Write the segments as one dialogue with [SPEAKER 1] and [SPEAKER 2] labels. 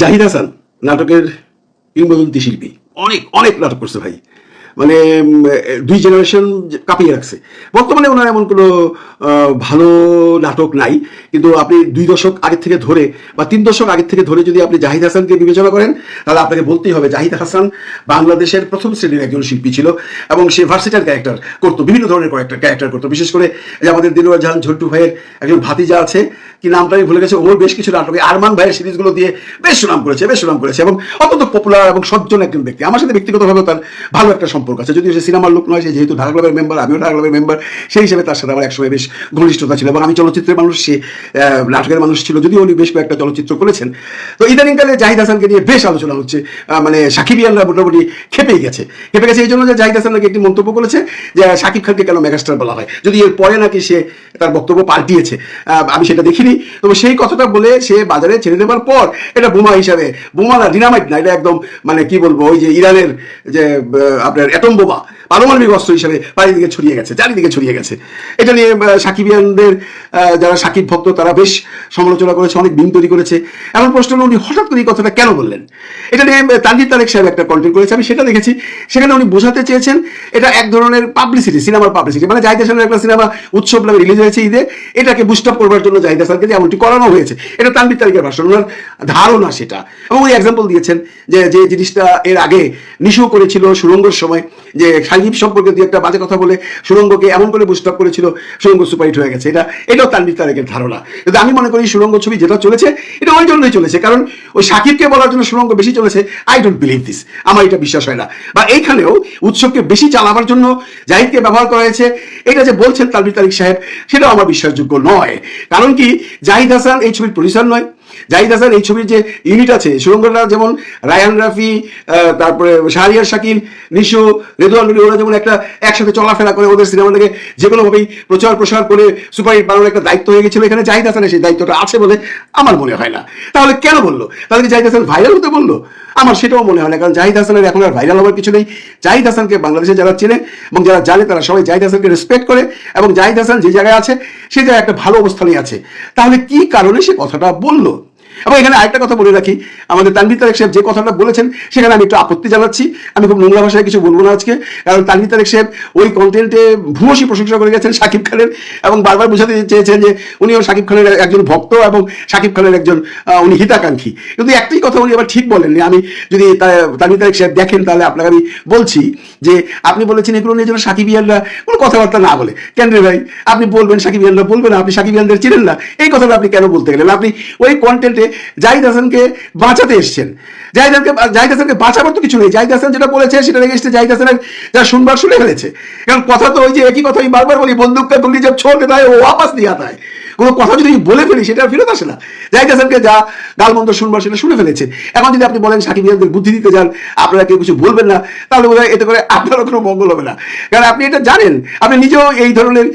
[SPEAKER 1] জাহিদ হাসান নাটকের কিংবদন্তি শিল্পী। অনেক অনেক নাটক করছে ভাই। মানে দুই জেনারেশন কাঁপিয়ে রাখছে। বর্তমানে ওনার এমন কোনো ভালো নাটক নাই। কিন্তু আপনি দুই দশক আগের থেকে ধরে বা তিন দশক আগের থেকে ধরে যদি আপনি জাহিদ হাসানকে বিবেচনা করেন, তাহলে আপনাকে বলতেই হবে জাহিদ হাসান বাংলাদেশের প্রথম শ্রেণির একজন শিল্পী ছিল এবং সে ভার্সিটাল ক্যারেক্টার করতো, বিভিন্ন ধরনের ক্যারেক্টার ক্যারেক্টার করতো। বিশেষ করে যে আমাদের দিলওয়ার জাহান, ঝন্টু ভাইয়ের একজন ভাতিজা আছে, কি নামটা আমি ভুলে গেছি, ওর বেশ কিছু নাটকে আরমান ভাইয়ের সিরিজগুলো দিয়ে বেশ সুনাম করেছে, বেশ সুনাম করেছে এবং অত্যন্ত পপুলার এবং সজ্জন একজন ব্যক্তি। আমার সাথে ব্যক্তিগতভাবে তার ভালো একটা সম্পর্ক আছে। যদিও সে সিনেমার লোক নয়, সে যেহেতু ঢাকা ক্লাবের মেম্বার আমিও ঢাকা ক্লাবের মেম্বার সেই হিসেবে তার সাথে আমার একসময় বেশ ঘনিষ্ঠতা ছিল এবং আমি চলচ্চিত্রের মানুষ, সে নাটকের মানুষ ছিল, যদিও উনি বেশ কয়েকটা চলচ্চিত্র করেছেন। তো ইদানিংকালে জাহিদ হাসানকে নিয়ে বেশ আলোচনা হচ্ছে। মানে সাকিবিয়ানরা মোটামুটি খেপেই গেছে। খেপে গেছে এই জন্য যে জাহিদ হাসান নাকি একটি মন্তব্য করেছে যে সাকিব খানকে কেন মেগাস্টার বলা হয়? যদি এর পরে নাকি সে তার বক্তব্য পাল্টিয়েছে আমি সেটা দেখিনি। তবে সেই কথাটা বলে সে বাজারে ছেড়ে দেওয়ার পর এটা বোমা হিসাবে, বোমা না ডিনামাইট না, এটা একদম মানে কি বলব, ওই যে ইরানের যে আপনার অ্যাটম বোমা, পারমাণবিক অস্ত্র হিসেবে চারিদিকে ছড়িয়ে গেছে, চারিদিকে ছড়িয়ে গেছে। এটা নিয়ে সাকিবিয়ানদের যারা সাকিব ভক্ত তারা বেশ সমালোচনা করেছে, অনেক বিন তৈরি করেছে। এমন প্রশ্ন উনি হঠাৎ করে এই কথাটা কেন বললেন? এটা নিয়ে তানজিদ তারেক সাহেব একটা কন্টেন্ট করেছে, আমি সেটা দেখেছি। সেখানে উনি বোঝাতে চেয়েছেন, এটা এক ধরনের পাবলিসিটি সিনেমার পাবলিসিটি মানে জাহিদ হাসানের একটা সিনেমা উৎসব নামে রিলিজ হয়েছে ঈদে, এটাকে বুস্ট আপ করবার জন্য জাহিদ হাসানকে যে এমনটি করানো হয়েছে। এটা তানবির তারিখের ভাষণ ওনার ধারণা সেটা। এবং উনি এক্সাম্পল দিয়েছেন যে যে জিনিসটা এর আগে নিশু করেছিল সুরঙ্গর সময়, যে সাহিব সম্পর্কে দিয়ে একটা বাজে কথা বলে সুরঙ্গকে এমন করে বুস্ট আপ করেছিল, সুরঙ্গ সুপারহিট হয়ে গেছে। এটা, এটাও তানবির তারেকের ধারণা। কিন্তু আমি মনে করি সুরঙ্গ ছবি যেটা চলেছে, এটা ওই জন্যই চলেছে। কারণ ওই সাকিবকে বলার জন্য সুরঙ্গ বেশি চলেছে আই ডোন্ট বিলিভ দিস আমার এটা বিশ্বাস হয় না। বা এইখানেও উৎসবকে বেশি চালাবার জন্য জাহিদকে ব্যবহার করা হয়েছে। এটা যে বলছেন তালবির তারিক সাহেব, সেটাও আমার বিশ্বাসযোগ্য নয়। কারণ কি, জাহিদ হাসান এই ছবির প্রডিউসার নয়। জাহিদ হাসান, এই ছবির যে ইউনিট আছে সুরঙ্গরা যেমন, রায়ান রাফি তারপরে শাহরিয়ার শাকিল, নিশো, রেদুয়ান ওরা যেমন একটা একসাথে চলাফেরা করে ওদের সিনেমাটাকে যে কোনোভাবেই প্রচার প্রসার করে সুপারহিট বানানোর একটা দায়িত্ব হয়ে গেছিল। এখানে জাহিদ হাসানের সেই দায়িত্বটা আছে বলে আমার মনে হয় না। তাহলে কেন বলল? তাহলে জাহিদ হাসান ভাইরাল হতে বলল? আমার সেটাও মনে হয় না, কারণ জাহিদ হাসানের এখন আর ভাইরাল হওয়ার কিছু নেই। জাহিদ হাসানকে বাংলাদেশে যারা চেনে এবং যারা জানে, তারা সবাই জাহিদ হাসানকে রেসপেক্ট করে এবং জাহিদ হাসান যে জায়গায় আছে, সে জায়গায় একটা ভালো অবস্থানে আছে। তাহলে কি কারণে সে কথাটা বলল? এবং এখানে আরেকটা কথা বলে রাখি। আমাদের তানভীর তারেক সাহেব যে কথাটা বলেছেন, সেখানে আমি একটু আপত্তি জানাচ্ছি। আমি খুব নোংরা ভাষায় কিছু বলব না আজকে। কারণ তানভীর তারেক সাহেব ওই কন্টেন্টে ভূয়সী প্রশংসা করে গেছেন শাকিব খানের এবং বারবার বোঝাতে চেয়েছেন যে উনিও শাকিব খানের একজন ভক্ত এবং শাকিব খানের একজন উনি হিতাকাঙ্ক্ষী। কিন্তু একটাই কথা উনি আবার ঠিক বলেননি। আমি যদি তানভীর তারেক সাহেব দেখেন, তাহলে আপনাকে আমি বলছি যে আপনি বলেছেন এগুলো নিয়ে যেন সাকিব ইয়ানরা কোনো কথাবার্তা না বলে। কেন রে ভাই? আপনি বলবেন সাকিব ইয়ানরা বলবেন আপনি সাকিব ইয়ানদের চিনেন না। এই কথাটা আপনি কেন বলতে গেলেন? আপনি ওই কন্টেন্টে জাহিদ হাসানকে বাঁচাতে এসছেন। জাহিদ হাসানকে জাহিদ হাসানকে বাঁচাবার তো কিছু নেই। জাহিদ হাসান যেটা বলেছে, সেটা রেগেস্টে জাহিদ হাসানের যা শুনবার শুনে ফেলেছে। কারণ কথা তো ওই যে একই কথা আমি বারবার বলি বন্দুককে গুলি ছোট ছোড় দেয়, ও আপাস দিয়ে আতা কোনো কথা যদি বলে ফেলি, সেটা ফেরত আসে না। জাহিদ হাসানকে যা গালমন্দ শুনবার সেটা শুনে ফেলেছে। এখন যদি আপনি বলেন সাকিব ইয়ানদের বুদ্ধি দিতে যান, আপনারা কেউ কিছু বলবেন না, তাহলে বোধ এতে করে আপনারও কোনো মঙ্গল হবে না। কারণ আপনি এটা জানেন, আপনি নিজেও এই ধরনের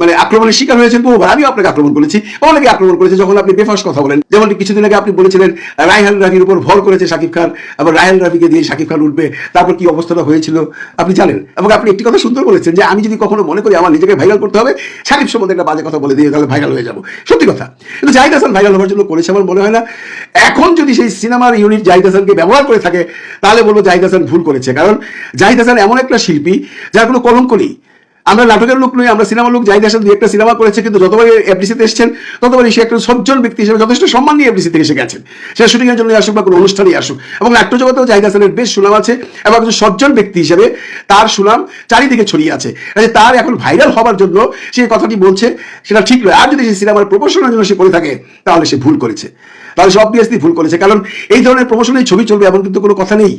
[SPEAKER 1] মানে আক্রমণের শিকার হয়েছেন বহুবার। আমিও আপনাকে আক্রমণ করেছি। অনেকে আক্রমণ করেছে যখন আপনি বেফাস কথা বলেন। যেমন কিছুদিন আগে আপনি বলেছিলেন রায়হান রাফির উপর ভর করেছে সাকিব খান, আবার রায়হান রাফিকে দিয়ে সাকিব খান উঠবে। তারপর কি অবস্থাটা হয়েছিল, আপনি জানেন। এবং আপনি একটি কথা সুন্দর বলেছেন যে, আমি যদি কখনো মনে করি আমার নিজেকে ভাইরাল করতে হবে, সাকিব সম্বন্ধে একটা বাজে কথা বলে তাহলে ভাইরাল হয়ে যাব। সত্যি কথা। কিন্তু জাহিদ হাসান ভাইরাল হওয়ার জন্য করেছে আমার মনে হয় না। এখন যদি সেই সিনেমার ইউনিট জাহিদ হাসানকে ব্যবহার করে থাকে, তাহলে বলব জাহিদ হাসান ভুল করেছে। কারণ জাহিদ হাসান এমন একটা শিল্পী, যার কোনো কলঙ্ক নেই। আমরা নাটকের লোক নই, আমরা সিনেমার লোক জাহিদ হাসান দুই একটা সিনেমা করেছে, কিন্তু যতবার এফডিসিতে এসেছেন, ততবারই সে একটা সজ্জন ব্যক্তি হিসেবে যথেষ্ট সম্মান নিয়ে এফডিসি থেকে এসে গেছেন। সে শুটিং এর জন্য আসুক বা কোনো অনুষ্ঠানেই আসুক। এবং নাট্য জগতেও জাহিদ হাসানের বেশ সুনাম আছে, এবং একজন সজ্জন ব্যক্তি হিসেবে তার সুনাম চারিদিকে ছড়িয়ে আছে। তার এখন ভাইরাল হওয়ার জন্য সে কথাটি বলছে, সেটা ঠিক নয়। আর যদি সে সিনেমার প্রমোশনের জন্য সে করে থাকে, তাহলে সে ভুল করেছে। তাহলে সে অবভিয়াসলি ভুল করেছে। কারণ এই ধরনের প্রমোশনের ছবি চলবে এমন কিন্তু কোনো কথা নেই।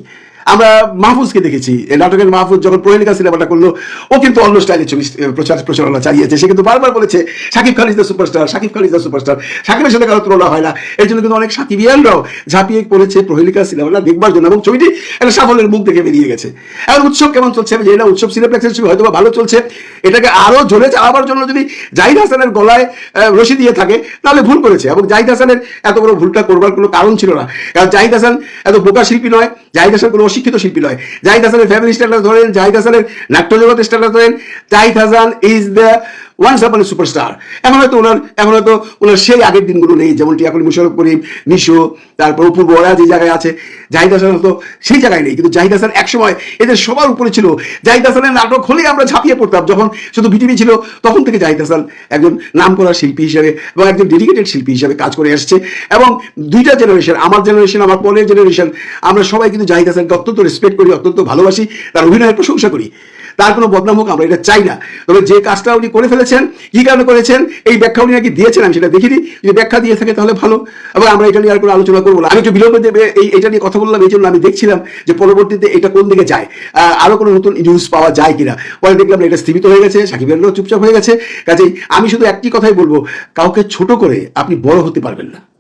[SPEAKER 1] আমরা মাহফুজকে দেখেছি। নাটকের মাহফুজ যখন প্রহেলিকা সিনেমাটা করল, ও কিন্তু অন্য স্টাইলে ছবি প্রচার প্রচারণা চালিয়েছে। সে কিন্তু বারবার বলেছে Shakib Khan is the superstar Shakib Khan is the superstar সাকিবের সাথে কারও তুলনা হয় না। এই জন্য কিন্তু অনেক সাকিবিয়ানরাও ঝাঁপিয়ে পড়েছে প্রহেলিকা সিনেমাটা দেখবার জন্য এবং ছবিটি একটা সাফল্যের মুখ দেখে বেরিয়ে গেছে। এখন উৎসব কেমন চলছে আমি জানি না, উৎসব সিনেপ্লেক্সের ছবি হয়তো ভালো চলছে। এটাকে আরও জোরে চালাবার জন্য যদি জাহিদ হাসানের গলায় রশি দিয়ে থাকে, তাহলে ভুল করেছে। এবং জাহিদ হাসানের এত বড় ভুলটা করবার কোনো কারণ ছিল না। কারণ জাহিদ হাসান এত বোকা শিল্পী নয়। জাহিদ হাসান কোনো অশিক্ষিত শিল্পী নয়। জাহিদ হাসানের ফ্যামিলি স্ট্যাটাস ধরেন, জাহিদ হাসানের নাট্য জগতের স্ট্যাটাস ধরেন, Zahid Hasan is the once upon superstar এখন হয়তো ওনার এখন হয়তো ওনার সেই আগের দিনগুলো নেই যেমন টিয়াকুলি মুশারফ করিম, নিশো, তারপর অপূর্ব ওরা যে জায়গায় আছে, জাহিদ হাসান হয়তো সেই জায়গায় নেই, কিন্তু জাহিদ হাসান একসময় এদের সবার উপরে ছিল। জাহিদ হাসানের নাটক হলেই আমরা ঝাঁপিয়ে পড়তাম, যখন শুধু বিটিভি ছিল, তখন থেকে জাহিদ হাসান একজন নাম করা শিল্পী হিসাবে এবং একজন ডেডিকেটেড শিল্পী হিসাবে কাজ করে আসছে এবং দুইটা জেনারেশন আমার জেনারেশন আমার পরের জেনারেশন আমরা সবাই কিন্তু জাহিদ হাসানকে অত্যন্ত রেসপেক্ট করি, অত্যন্ত ভালোবাসি, তার অভিনয়ের প্রশংসা করি। তার কোনো বদনাম হোক আমরা এটা চাই না। তবে যে কাজটা উনি করে ফেলেছেন কি কারণে করেছেন এই ব্যাখ্যা উনি নাকি দিয়েছেন আমি সেটা দেখিনি। যদি ব্যাখ্যা দিয়ে থাকে তাহলে ভালো। এবং আমরা এটা নিয়ে আর কোনো আলোচনা করব না। আমি একটু বিলম্ব দেবে এই এটা নিয়ে কথা বললাম এই জন্য আমি দেখছিলাম যে পরবর্তীতে এটা কোন দিকে যায়। আহ, আরও কোনো নতুন নিউজ পাওয়া যায় কিনা। পরে দেখলাম এটা স্থিমিত হয়ে গেছে সাকিবেরও চুপচাপ হয়ে গেছে। কাজেই আমি শুধু একটি কথাই বলব কাউকে ছোট করে আপনি বড় হতে পারবেন না।